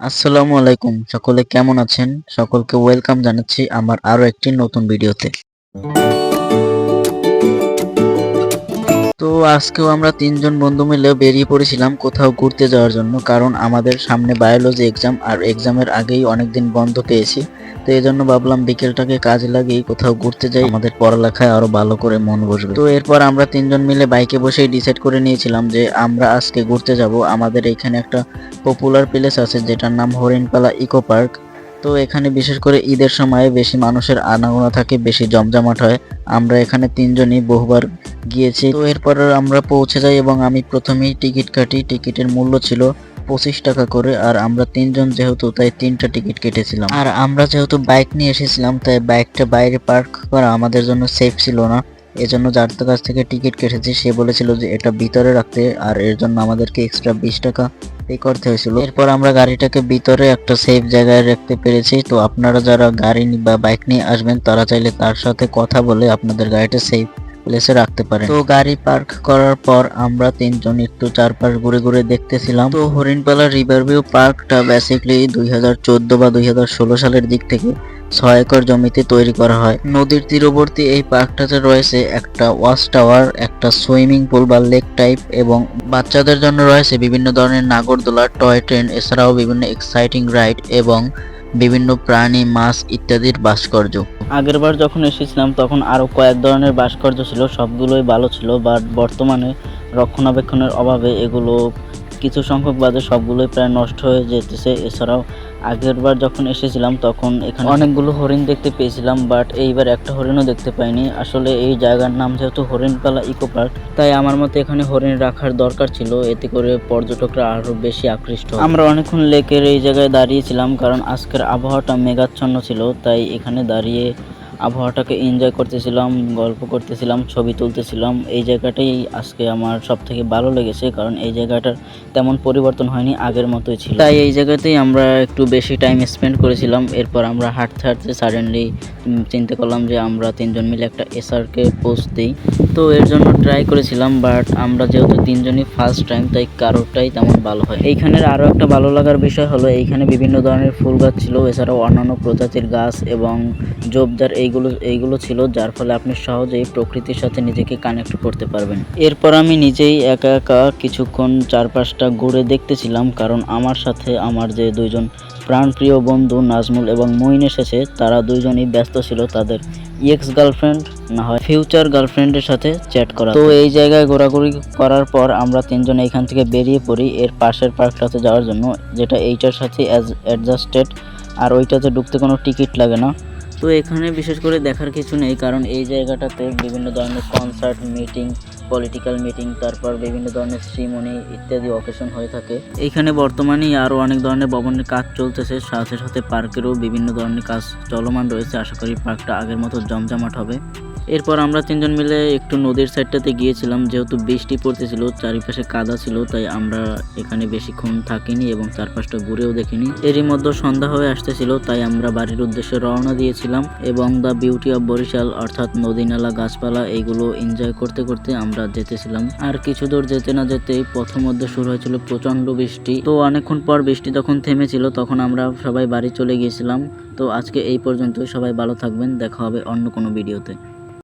আসসালামু আলাইকুম। সকলে কেমন আছেন? সকলকে ওয়েলকাম জানাচ্ছি আমার আরও একটি নতুন ভিডিওতে তো আজকেও আমরা তিনজন বন্ধু মিলে বেরিয়ে পড়েছিলাম কোথাও ঘুরতে যাওয়ার জন্য, কারণ আমাদের সামনে বায়োলজি এক্সাম আর এক্সামের আগেই অনেকদিন বন্ধ পেয়েছি। তো এই জন্য ভাবলাম বিকেলটাকে কাজে লাগিয়ে কোথাও ঘুরতে যাই, আমাদের পড়ালেখায় আরও ভালো করে মন বসবে। তো এরপর আমরা তিনজন মিলে বাইকে বসেই ডিসাইড করে নিয়েছিলাম যে আমরা আজকে ঘুরতে যাব। আমাদের এখানে একটা পপুলার প্লেস আছে, যেটার নাম হরিণপালা ইকো পার্ক তো এখানে বিশেষ করে ঈদের সময় বেশি মানুষের আনাগোনা থাকে, বেশি জমজমাট হয়। আমরা এখানে তিনজনই বহুবার গিয়েছি। তো এরপর আমরা পৌঁছে যাই এবং আমি প্রথমেই টিকিট কাটি। টিকিটের মূল্য ছিল পঁচিশ টাকা করে আর আমরা তিনজন যেহেতু, তাই তিনটা টিকিট কেটেছিলাম। আর আমরা যেহেতু বাইক নিয়ে এসেছিলাম, তাই বাইকটা বাইরে পার্ক করা আমাদের জন্য সেফ ছিল না। এজন্য যার কাছ থেকে টিকিট কেটেছি, সে বলেছিল যে এটা ভিতরে রাখতে আর এর জন্য আমাদেরকে এক্সট্রা বিশ টাকা পে করতে হয়েছিল। এরপর আমরা গাড়িটাকে ভিতরে একটা সেফ জায়গায় রাখতে পেরেছি। তো আপনারা যারা গাড়ি বা বাইক নিয়ে আসবেন, তারা চাইলে তার সাথে কথা বলে আপনাদের গাড়িটা সেফ প্লেসে রাখতে পারেন। তো গাড়ি পার্ক করার পর আমরা তিনজন একটু চারপাশ ঘুরে ঘুরে দেখতেছিলাম। তো হরিণপালা রিভার ভিউ পার্কটা বেসিক্যালি দুই বা দুই হাজার ষোলো সালের দিক থেকে ছয় একর জমিতে তৈরি করা হয়। নদীর তীরবর্তী এই পার্কটাতে রয়েছে একটা ওয়াচ টাওয়ার একটা সুইমিং পুল বা লেক টাইপ এবং বাচ্চাদের জন্য রয়েছে বিভিন্ন ধরনের নাগরদোলা টয় ট্রেন এছাড়াও বিভিন্ন এক্সাইটিং রাইড এবং বিভিন্ন প্রাণী মাছ ইত্যাদির ভাস্কর্য। আগেরবার যখন এসেছিলাম, তখন আরও কয়েক ধরনের ভাস্কর্য ছিল, সবগুলোই ভালো ছিল বাট বর্তমানে রক্ষণাবেক্ষণের অভাবে এগুলো কিছু সংখ্যক বাদে সবগুলোই প্রায় নষ্ট হয়ে যেতেছে। এছাড়াও আগেরবার যখন এসেছিলাম, তখন এখানে অনেকগুলো হরিণ দেখতে পেয়েছিলাম বাট এইবার একটা হরিণও দেখতে পাইনি। আসলে এই জায়গার নাম যেহেতু হরিণপালা ইকো পার্ক, তাই আমার মতে এখানে হরিণ রাখার দরকার ছিল। এতে করে পর্যটকরা আরও বেশি আকৃষ্ট আমরা অনেকক্ষণ লেকের এই জায়গায় দাঁড়িয়েছিলাম, কারণ আজকের আবহাওয়াটা মেঘাচ্ছন্ন ছিল, তাই এখানে দাঁড়িয়ে আবহাওয়াটাকে এনজয় করতেছিলাম, গল্প করতেছিলাম, ছবি তুলতেছিলাম। এই জায়গাটাই আজকে আমার সব থেকে ভালো লেগেছে, কারণ এই জায়গাটার তেমন পরিবর্তন হয়নি, আগের মতোই ছিল। তাই এই জায়গাতেই আমরা একটু বেশি টাইম স্পেন্ড করেছিলাম, এরপর আমরা হাঁটতে হাঁটতে সাডেনলি চিন্তা করলাম যে আমরা তিনজন মিলে একটা এসআরকে পোস্ট দিই। তো এর জন্য ট্রাই করেছিলাম বাট আমরা যেহেতু তিনজনই ফার্স্ট টাইম তাই কারোরটাই তেমন ভালো হয় এইখানের আরও একটা ভালো লাগার বিষয় হলো, এইখানে বিভিন্ন ধরনের ফুল গাছ ছিল, এছাড়াও অন্যান্য প্রজাতির গাছ এবং জোবদার এইগুলো এইগুলো ছিল, যার ফলে আপনি সহজেই প্রকৃতির সাথে নিজেকে কানেক্ট করতে পারবেন। এরপর আমি নিজেই একা একা কিছুক্ষণ চারপাশটা ঘুরে দেখতেছিলাম, কারণ আমার সাথে আমার যে দুইজন প্রাণপ্রিয় বন্ধু নাজমুল এবং মঈন এসেছে, তারা দুইজনই ব্যস্ত ছিল তাদের এক্স গার্লফ্রেন্ড না হয় ফিউচার গার্লফ্রেন্ডের সাথে চ্যাট করা। তো এই জায়গায় ঘোরাঘুরি করার পর আমরা তিনজন এইখান থেকে বেরিয়ে পড়ি এর পাশের পার্কটাতে যাওয়ার জন্য, যেটা এইটার সাথে অ্যাডজাস্টেড আর ওইটাতে ঢুকতে কোনো টিকিট লাগে না। তো এখানে বিশেষ করে দেখার কিছু নেই, কারণ এই জায়গাটাতে বিভিন্ন ধরনের কনসার্ট মিটিং পলিটিক্যাল মিটিং তারপর বিভিন্ন ধরনের শ্রীমণি ইত্যাদি অকেশন হয়ে থাকে। এখানে বর্তমানে আরও অনেক ধরনের ভবনের কাজ চলতেছে, সাথে সাথে পার্কেরও বিভিন্ন ধরনের কাজ চলমান রয়েছে। আশা করি পার্কটা আগের মতো জমজমাট হবে। এরপর আমরা তিনজন মিলে একটু নদীর সাইডটাতে গিয়েছিলাম, যেহেতু বৃষ্টি পড়তেছিল, চারিপাশে কাদা ছিল, তাই আমরা এখানে বেশিক্ষণ থাকিনি এবং চারপাশটা ঘুরেও দেখিনি। এরই মধ্যে সন্ধ্যা হয়ে আসতেছিল, তাই আমরা বাড়ির উদ্দেশ্যে রওনা দিয়েছিলাম এবং দ্য বিউটি অফ বরিশাল, অর্থাৎ নদী, নালা, গাছপালা, এইগুলো এনজয় করতে করতে আমরা যেতেছিলাম। আর কিছু দূর যেতে না যেতেই প্রথম মধ্যে শুরু হয়েছিল প্রচণ্ড বৃষ্টি। তো অনেকক্ষণ পর বৃষ্টি যখন থেমেছিল, তখন আমরা সবাই বাড়ি চলে গিয়েছিলাম। তো আজকে এই পর্যন্ত সবাই ভালো থাকবেন, দেখা হবে অন্য কোনো ভিডিওতে